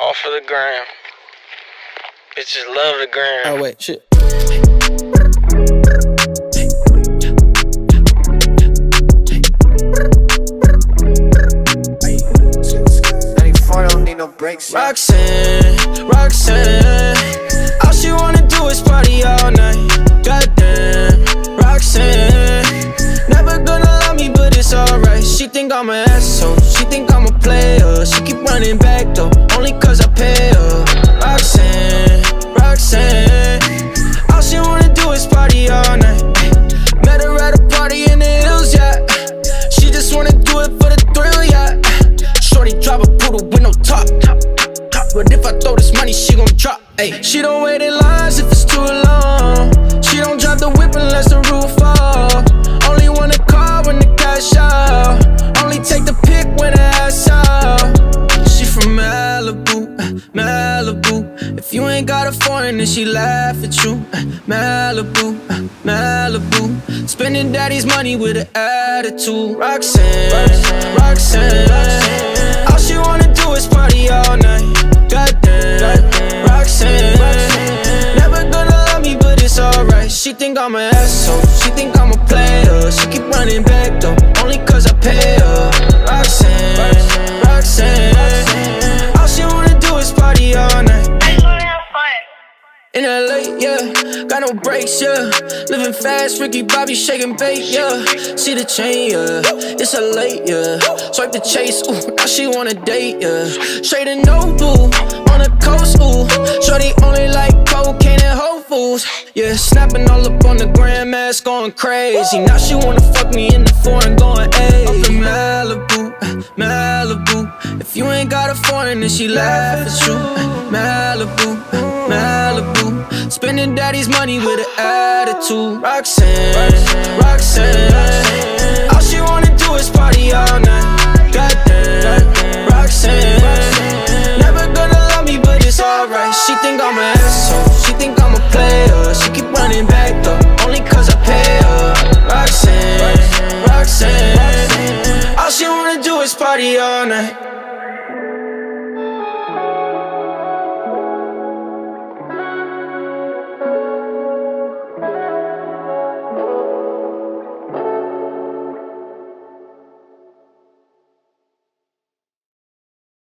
All of the gram. Bitches love the gram. Oh wait, shit. don't no breaks. yeah. Roxanne, Roxanne. All she wanna do is party all night. She think I'm an asshole. She think I'm a player. She keep running back though, only cause I pay her. Roxanne, Roxanne. All she wanna do is party all night. Met her at a party in the hills, yeah. She just wanna do it for the thrill, yeah. Shorty drive a poodle with no top. But if I throw this money, she gon' drop. Ay. She don't wait in lines if it's too long. She don't drive the whip unless Malibu. If you ain't got a foreign, then she laugh at you. Uh, Malibu, uh, Malibu. Spending daddy's money with an attitude. Roxanne, Roxanne. All she wanna do is party all night. Goddamn, Roxanne. Never gonna love me, but it's alright. She think I'm an asshole. She think I'm a player. She keep running back though, only cause I pay her. In LA, yeah, got no brakes, yeah. Living fast, Ricky Bobby shaking bait, yeah. See the chain, yeah. It's a late, yeah. Swipe the chase, ooh, now she wanna date, yeah. Straight and no on the coast, ooh. Shorty only like cocaine and Foods, yeah. Snapping all up on the grandmas, going crazy. Now she wanna fuck me in the foreign, going A. Up in Malibu, Malibu. If you ain't got a foreign, then she laugh at you. Malibu, Malibu. Spending daddy's money with an attitude. Roxanne, Roxanne.